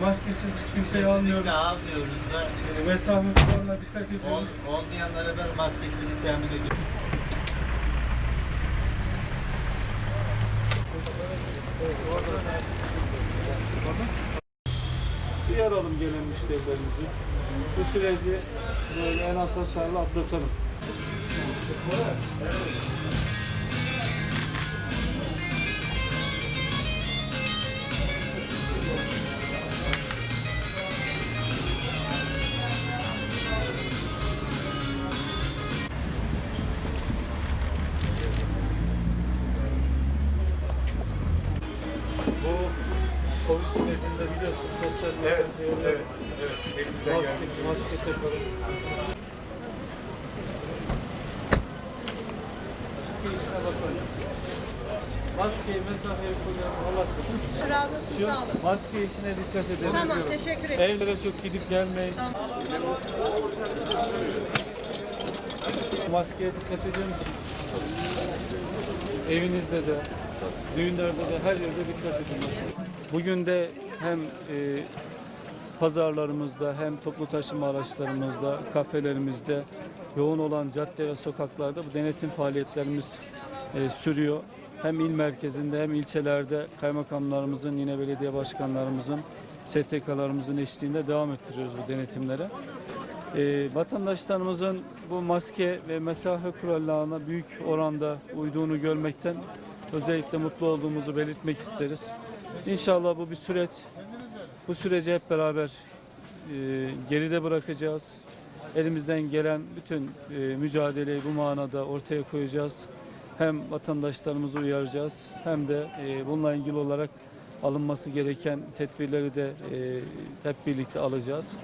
maskesiz kimseyi almıyoruz. Kesinlikle almıyoruz da E, mesafe kuralına dikkat ediyoruz. ol, olmayanlara da maskesini temin ediyoruz. Uyaralım gelen müşterilerimizi. Bu süreci böyle en az hasarlı atlatalım. Bu Covid sürecinde biliyorsun sosyal Evet, mesafeyi evet, evet. Elimizden Maske, geldiğince. maske takalım. Maske işine bakalım. Maskeyi mesafeyi koyalım. Allah korusun. Razı olsun Şu sağ olun. maske işine dikkat edelim. Tamam teşekkür ederim. Evlere çok gidip gelmeyin. Maskeye dikkat ediyor musunuz? Evinizde de, düğünlerde de her yerde dikkat edin. Bugün de hem e, pazarlarımızda hem toplu taşıma araçlarımızda, kafelerimizde yoğun olan cadde ve sokaklarda bu denetim faaliyetlerimiz e, sürüyor. Hem il merkezinde hem ilçelerde kaymakamlarımızın, yine belediye başkanlarımızın, STK'larımızın eşliğinde devam ettiriyoruz bu denetimlere. E, vatandaşlarımızın bu maske ve mesafe kurallarına büyük oranda uyduğunu görmekten özellikle mutlu olduğumuzu belirtmek isteriz. İnşallah bu bir süreç. Bu süreci hep beraber e, geride bırakacağız. Elimizden gelen bütün e, mücadeleyi bu manada ortaya koyacağız. Hem vatandaşlarımızı uyaracağız hem de e, bununla ilgili olarak alınması gereken tedbirleri de e, hep birlikte alacağız.